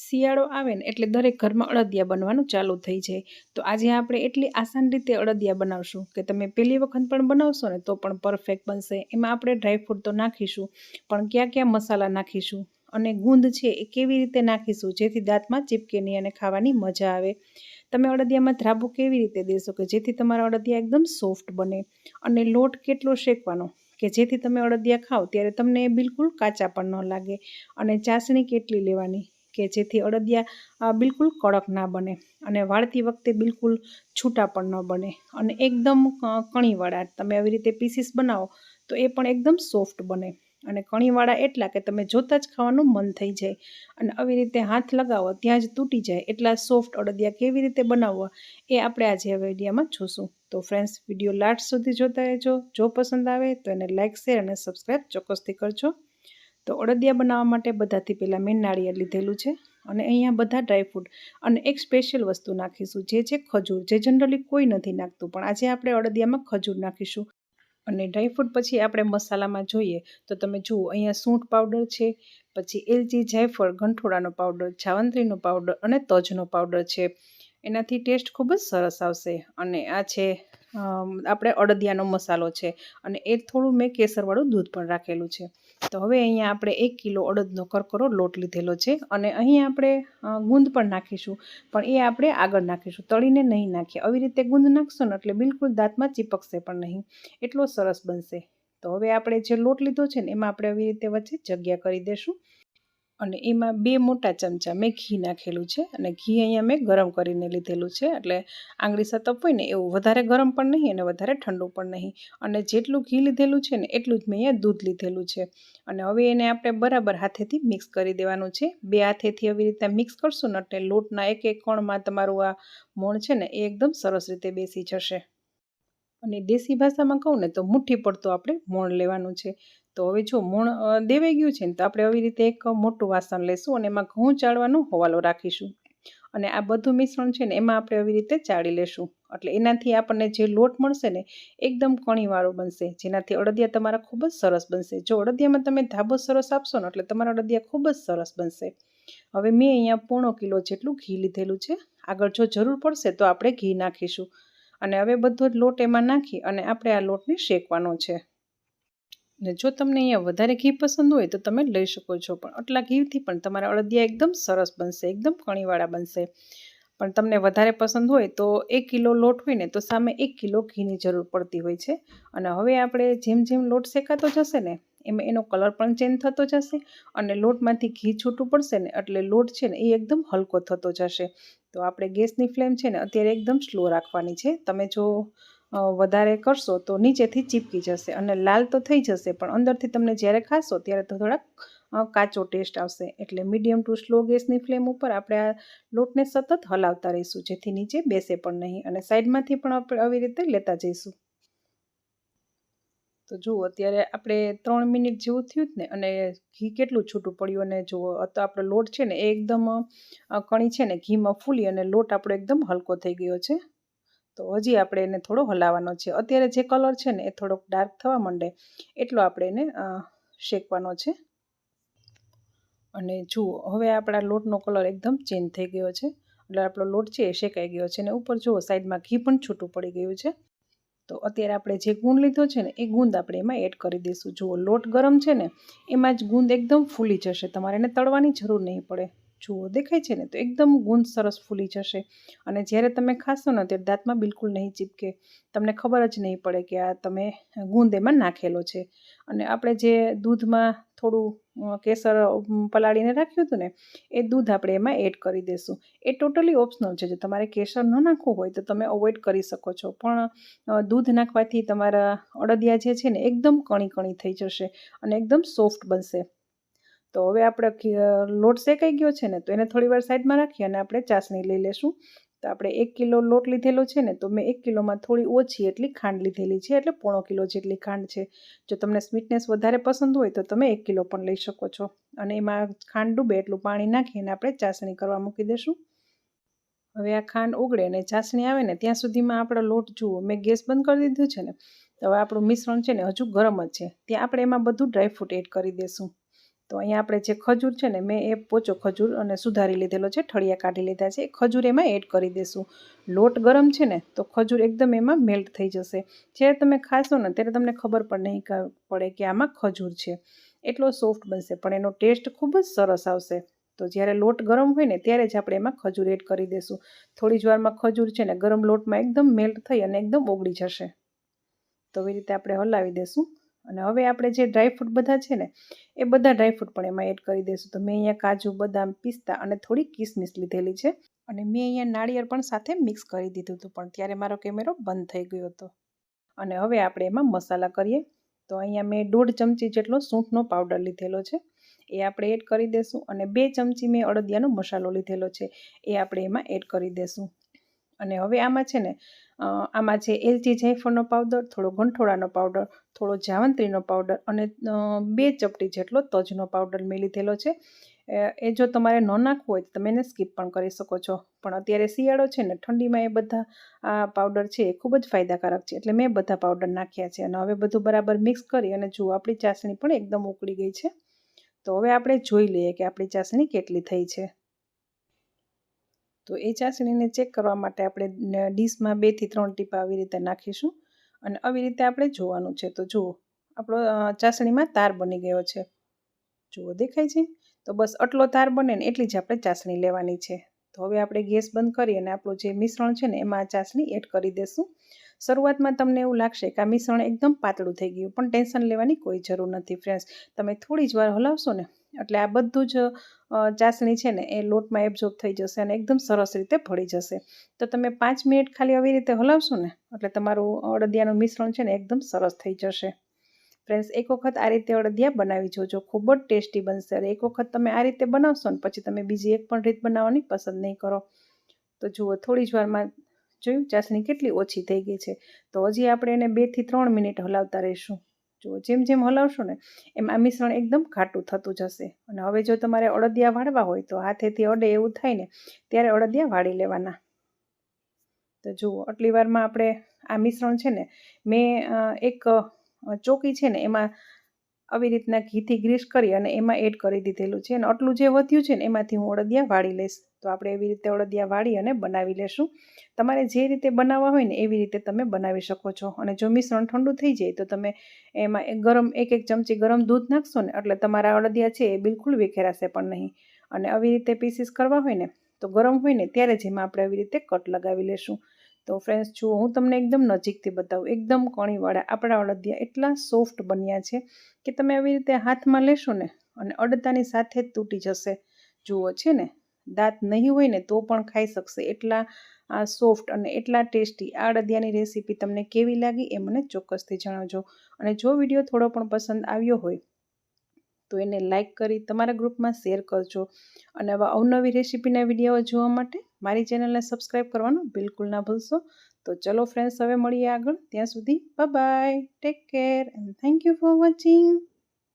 શિયાળો આવે ને એટલે દરેક ઘરમાં અડદિયા બનવાનું ચાલુ થઈ જાય. તો આજે આપણે એટલી આસાન રીતે અડદિયા બનાવશું કે તમે પહેલી વખત પણ બનાવશો ને તો પણ પરફેક્ટ બનશે. એમાં આપણે ડ્રાયફ્રૂટ તો નાખીશું, પણ ક્યાં ક્યાં મસાલા નાખીશું અને ગુંદ છે એ કેવી રીતે નાખીશું જેથી દાંતમાં ચીપકે નહીં અને ખાવાની મજા આવે. તમે અડદિયામાં ધ્રાબુ કેવી રીતે દેશો કે જેથી તમારા અડદિયા એકદમ સોફ્ટ બને અને લોટ કેટલો શેકવાનો કે જેથી તમે અડદિયા ખાઓ ત્યારે તમને બિલકુલ કાચા પણ ન લાગે અને ચાસણી કેટલી લેવાની કે જેથી અડદિયા બિલકુલ કડક ના બને અને વાળતી વખતે બિલકુલ છૂટા પણ ન બને અને એકદમ કણીવાળા. તમે આવી રીતે પીસીસ બનાવો તો એ પણ એકદમ સોફ્ટ બને અને કણીવાળા એટલા કે તમે જોતાં જ ખાવાનું મન થઈ જાય. અને આવી રીતે હાથ લગાવો, ત્યાં જ તૂટી જાય. એટલા સોફ્ટ અડદિયા કેવી રીતે બનાવવા એ આપણે આજે હવે વિડીયોમાં જોશું. તો ફ્રેન્ડ્સ વીડિયો લાસ્ટ સુધી જોતા રહેજો. જો પસંદ આવે તો એને લાઇક શેર અને સબસ્ક્રાઈબ ચોક્કસથી કરજો. તો અડદિયા બનાવવા માટે બધાથી પહેલાં મેં નાળિયેર લીધેલું છે અને અહીંયા બધા ડ્રાયફ્રૂટ અને એક સ્પેશિયલ વસ્તુ નાખીશું, જે છે ખજૂર, જે જનરલી કોઈ નથી નાખતું, પણ આજે આપણે અડદિયામાં ખજૂર નાખીશું. અને ડ્રાયફ્રૂટ પછી આપણે મસાલામાં જોઈએ તો તમે જુઓ, અહીંયા સૂંઠ પાવડર છે, પછી એલચી, જાયફળ, ગંઠોડાનો પાવડર જાવંત્રીનો પાવડર અને તજનો પાવડર છે. એનાથી ટેસ્ટ ખૂબ જ સરસ આવશે અને આ છે આપણે અડદિયાનો મસાલો છે અને એ થોડું મેં કેસરવાળું દૂધ પણ રાખેલું છે. તો હવે અહીંયા આપણે એક કિલો અડદનો કરકરો લોટ લીધેલો છે અને અહીં આપણે ગુંદ પણ નાખીશું. પણ એ આપણે આગળ નાખીશું. તળીને નહીં નાખીએ. આવી રીતે ગુંદ નાખશો ને એટલે બિલકુલ દાંતમાં ચીપકશે પણ નહીં. એટલો સરસ બનશે. તો હવે આપણે જે લોટ લીધો છે ને એમાં આપણે આવી રીતે વચ્ચે જગ્યા કરી દઈશું અને એમાં બે મોટા ચમચા મેં ઘી નાખેલું છે અને ઘી અહીંયા મેં ગરમ કરીને લીધેલું છે. એટલે આંગળી સતપ હોય ને એવું વધારે ગરમ પણ નહીં અને વધારે ઠંડુ પણ નહીં. અને જેટલું ઘી લીધેલું છે ને એટલું જ મેં અહીંયા દૂધ લીધેલું છે. અને હવે એને આપણે બરાબર હાથેથી મિક્સ કરી દેવાનું છે. બે હાથેથી આવી રીતે મિક્સ કરશું ને એટલે લોટના એક એક કણમાં તમારું આ મોણ છે ને એ એકદમ સરસ રીતે બેસી જશે. અને દેશી ભાષામાં કહું ને તો મુઠ્ઠી પડતું આપણે મોણ લેવાનું છે. તો હવે જો મૂણ દેવાઈ ગયું છે ને, તો આપણે આવી રીતે એક મોટું વાસણ લઈશું અને એમાં ઘઉં ચાળવાનો હવાલો રાખીશું. અને આ બધું મિશ્રણ છે ને, એમાં આપણે આવી રીતે ચાળી લેશું. એટલે એનાથી આપણને જે લોટ મળશે ને, એકદમ કણીવાળો બનશે. જેનાથી અડદિયા તમારા ખૂબ જ સરસ બનશે. જો અડદિયામાં તમે ધાબો સરસ આપશો ને, એટલે તમારા અડદિયા ખૂબ જ સરસ બનશે. હવે મેં અહીંયા પોણો કિલો જેટલું ઘી લીધેલું છે. આગળ જો જરૂર પડશે તો આપણે ઘી નાખીશું. અને હવે બધો જ લોટ એમાં નાખી અને આપણે આ લોટને શેકવાનો છે. ને જો તમને અહીંયા વધારે ઘી પસંદ હોય તો તમે લઈ શકો છો. પણ આટલા ઘીથી પણ તમારા અડદિયા એકદમ સરસ બનશે, એકદમ કણીવાળા બનશે. પણ તમને વધારે પસંદ હોય તો એક કિલો લોટ હોય ને તો સામે એક કિલો ઘીની જરૂર પડતી હોય છે. અને હવે આપણે જેમ જેમ લોટ શેકાતો જશે ને, એમાં એનો કલર પણ ચેન્જ થતો જશે અને લોટમાંથી ઘી છૂટું પડશે ને એટલે લોટ છે ને એ એકદમ હલકો થતો જશે. તો આપણે ગેસની ફ્લેમ છે ને અત્યારે એકદમ સ્લો રાખવાની છે. તમે જો વધારે કરશો તો નીચેથી ચીપકી જશે અને લાલ તો થઈ જશે, પણ અંદરથી તમને જ્યારે ખાશો ત્યારે તો થોડાક કાચો ટેસ્ટ આવશે. એટલે મીડિયમ ટુ સ્લો ગેસની ફ્લેમ ઉપર આપણે આ લોટને સતત હલાવતા રહીશું, જેથી નીચે બેસે પણ નહીં અને સાઈડમાંથી પણ આપણે આવી રીતે લેતા જઈશું. તો જુઓ, અત્યારે આપણે ત્રણ મિનિટ જેવું થયું જ ને, અને ઘી કેટલું છૂટું પડ્યું અને જુઓ તો આપણો લોટ છે ને, એ એકદમ કણી છે ને, ઘીમાં ફૂલી અને લોટ આપણો એકદમ હલકો થઈ ગયો છે. તો હજી આપણે એને થોડો હલાવવાનો છે. અત્યારે જે કલર છે ને એ થોડોક ડાર્ક થવા માંડે, એટલો આપણે એને શેકવાનો છે. અને જુઓ, હવે આપણા લોટનો કલર એકદમ ચેન્જ થઈ ગયો છે. એટલે આપણો લોટ છે એ શેકાઈ ગયો છે અને ઉપર જુઓ, સાઈડમાં ઘી પણ છૂટું પડી ગયું છે. તો અત્યારે આપણે જે ગુંદ લીધો છે ને એ ગુંદ આપણે એમાં એડ કરી દઈશું. જુઓ, લોટ ગરમ છે ને, એમાં જ ગુંદ એકદમ ફૂલી જશે. તમારે એને તળવાની જરૂર નહીં પડે. જુઓ, દેખાય છે ને, તો એકદમ ગુંદ સરસ ફૂલી જશે. અને જ્યારે તમે ખાશો ને, ત્યારે દાંતમાં બિલકુલ નહીં ચીપકે. તમને ખબર જ નહીં પડે કે આ તમે ગુંદ એમાં નાખેલો છે. અને આપણે જે દૂધમાં થોડું કેસર પલાળીને રાખ્યું હતું ને, એ દૂધ આપણે એમાં એડ કરી દેશું. એ ટોટલી ઓપ્શનલ છે. જો તમારે કેસર ન નાખવું હોય, તો તમે અવોઇડ કરી શકો છો. પણ દૂધ નાખવાથી તમારા અડદિયા જે છે ને, એકદમ કણી કણી થઈ જશે અને એકદમ સોફ્ટ બનશે. તો હવે આપણે લોટ શેકાઈ ગયો છે ને, તો એને થોડી વાર સાઈડમાં રાખી અને આપણે ચાસણી લઈ લેશું. તો આપણે એક કિલો લોટ લીધેલો છે ને, તો મેં એક કિલોમાં થોડી ઓછી એટલી ખાંડ લીધેલી છે, એટલે પોણો કિલો જેટલી ખાંડ છે. જો તમને સ્વીટનેસ વધારે પસંદ હોય, તો તમે એક કિલો પણ લઈ શકો છો. અને એમાં ખાંડ ડૂબે એટલું પાણી નાખીને આપણે ચાસણી કરવા મૂકી દઈશું હવે આ ખાંડ ઉગડે અને ચાસણી આવે ને, ત્યાં સુધીમાં આપણો લોટ, જુઓ, મેં ગેસ બંધ કરી દીધું છે ને, તો હવે આપણું મિશ્રણ છે ને હજુ ગરમ જ છે. ત્યાં આપણે એમાં બધું ડ્રાયફ્રૂટ એડ કરી દઈશું તો અહીંયા આપણે જે ખજૂર છે ને, મેં એ પોચો ખજૂર અને સુધારી લીધેલો છે, ઠળિયા કાઢી લીધા છે. એ ખજૂર એમાં એડ કરી દેશું. લોટ ગરમ છે ને, તો ખજૂર એકદમ એમાં મેલ્ટ થઈ જશે. જ્યારે તમે ખાશો ને, ત્યારે તમને ખબર પણ નહીં પડે કે આમાં ખજૂર છે. એટલો સોફ્ટ બનશે, પણ એનો ટેસ્ટ ખૂબ જ સરસ આવશે. તો જ્યારે લોટ ગરમ હોય ને, ત્યારે જ આપણે એમાં ખજૂર એડ કરી દઈશું થોડી જ વારમાં ખજૂર છે ને, ગરમ લોટમાં એકદમ મેલ્ટ થઈ અને એકદમ ઓગળી જશે. તો એવી રીતે આપણે હલાવી દઈશું અને હવે આપણે જે ડ્રાયફ્રૂટ બધા છે ને, એ બધા ડ્રાયફ્રૂટ પણ એમાં એડ કરી દઈશું. તો મેં અહીંયા કાજુ, બદામ, પિસ્તા અને થોડી કિસમિસ લીધેલી છે. અને મેં અહીંયા નાળિયેર પણ સાથે મિક્સ કરી દીધું હતું, પણ ત્યારે મારો કેમેરો બંધ થઈ ગયો હતો. અને હવે આપણે એમાં મસાલા કરીએ. તો અહીંયા મેં દોઢ ચમચી જેટલો સૂંઠનો પાવડર લીધેલો છે. એ આપણે એડ કરી દઈશું અને બે ચમચી મેં અડદિયાનો મસાલો લીધેલો છે. એ આપણે એમાં એડ કરી દઈશું. અને હવે આમાં છે ને આમાં છે એલચી જાયફળનો પાવડર, થોડો ગંઠોળાનો પાવડર, થોડો જાવંત્રીનો પાવડર અને બે ચપટી જેટલો તજનો પાવડર મેં લીધેલો છે. એ જો તમારે ન નાખવું હોય તો તમે એને સ્કીપ પણ કરી શકો છો. પણ અત્યારે શિયાળો છે ને, ઠંડીમાં એ બધા, આ પાવડર છે એ ખૂબ જ ફાયદાકારક છે. એટલે મેં બધા પાવડર નાખ્યા છે અને હવે બધું બરાબર મિક્સ કરી અને જુઓ આપણી ચાસણી પણ એકદમ ઉકળી ગઈ છે. તો હવે આપણે જોઈ લઈએ કે આપણી ચાસણી કેટલી થઈ છે. તો એ ચાસણીને ચેક કરવા માટે આપણે ડીશમાં બેથી ત્રણ ટીપા આવી રીતે નાખીશું અને આવી રીતે આપણે જોવાનું છે. તો જુઓ, આપણો ચાસણીમાં તાર બની ગયો છે. જુઓ, દેખાય છે? તો બસ આટલો તાર બને ને એટલી જ આપણે ચાસણી લેવાની છે. તો હવે આપણે ગેસ બંધ કરી અને આપણું જે મિશ્રણ છે ને, એમાં આ ચાસણી એડ કરી દઈશું શરૂઆતમાં તમને એવું લાગશે કે આ મિશ્રણ એકદમ પાતળું થઈ ગયું, પણ ટેન્શન લેવાની કોઈ જરૂર નથી ફ્રેન્ડ્સ તમે થોડી જ વાર હલાવશો ને, એટલે આ બધું જ ચાસણી છે ને એ લોટમાં એબ્ઝોર્બ થઈ જશે અને એકદમ સરસ રીતે ભળી જશે. તો તમે પાંચ મિનિટ ખાલી આવી રીતે હલાવશો ને, એટલે તમારું અડદિયાનું મિશ્રણ છે ને એકદમ સરસ થઈ જશે. ફ્રેન્ડ્સ એક વખત આ રીતે અડદિયા બનાવી જોજો, ખૂબ જ ટેસ્ટી બનશે. અને એક વખત તમે આ રીતે બનાવશો ને, પછી તમે બીજી એક પણ રીત બનાવવાની પસંદ નહીં કરો. તો જુઓ, થોડી જ વારમાં જોયું? ચાસણી કેટલી ઓછી થઈ ગઈ છે. તો હજી આપણે એને બેથી ત્રણ મિનિટ હલાવતા રહીશું. જો જેમ જેમ હલાવશો ને એમ આ મિશ્રણ એકદમ ઘાટું થતું જશે. અને હવે જો તમારે અડદિયા વાળવા હોય તો હાથેથી અડે એવું થાય ને ત્યારે અડદિયા વાળી લેવાના. તો જુઓ, આટલી વારમાં આપણે આ મિશ્રણ છે ને મેં એક ચોકી છે ને એમાં આવી રીતના ઘીથી ગ્રીસ કરી અને એમાં એડ કરી દીધેલું છે. અને આટલું જે વધ્યું છે ને, એમાંથી હું અડદિયા વાળી લઈશ. તો આપણે એવી રીતે અડદિયા વાળી અને બનાવી લેશું. તમારે જે રીતે બનાવવા હોય ને, એવી રીતે તમે બનાવી શકો છો. અને જો મિશ્રણ ઠંડુ થઈ જાય, તો તમે એમાં ગરમ, એક એક ચમચી ગરમ દૂધ નાખશો ને, એટલે તમારા અડદિયા છે એ બિલકુલ વિખેરાશે પણ નહીં. અને આવી રીતે પીસીસ કરવા હોય ને, તો ગરમ હોય ને, ત્યારે જ એમાં આપણે આવી રીતે કટ લગાવી લેશું. તો ફ્રેન્ડ્સ જુઓ હું તમને એકદમ નજીકથી બતાવું, એકદમ કણીવાળા આપણા અડદિયા એટલા સોફ્ટ બન્યા છે કે તમે આવી રીતે હાથમાં લેશો ને અને અડતાની સાથે જ તૂટી જશે. જુઓ, છે ને? દાંત નહીં હોય ને તો પણ ખાઈ શકશે. એટલા, આ સોફ્ટ અને એટલા ટેસ્ટી આ અડદિયાની રેસીપી તમને કેવી લાગી એ મને ચોક્કસથી જણાવજો. અને જો વીડિયો થોડો પણ પસંદ આવ્યો હોય તો એને લાઇક કરી તમારા ગ્રુપમાં શેર કરજો. અને આવા અવનવી રેસીપીના વીડિયો જોવા માટે મારી ચેનલને સબસ્ક્રાઈબ કરવાનું બિલકુલ ના ભૂલશો. તો ચલો ફ્રેન્ડ્સ હવે મળીએ આગળ. ત્યાં સુધી bye take care and thank you for watching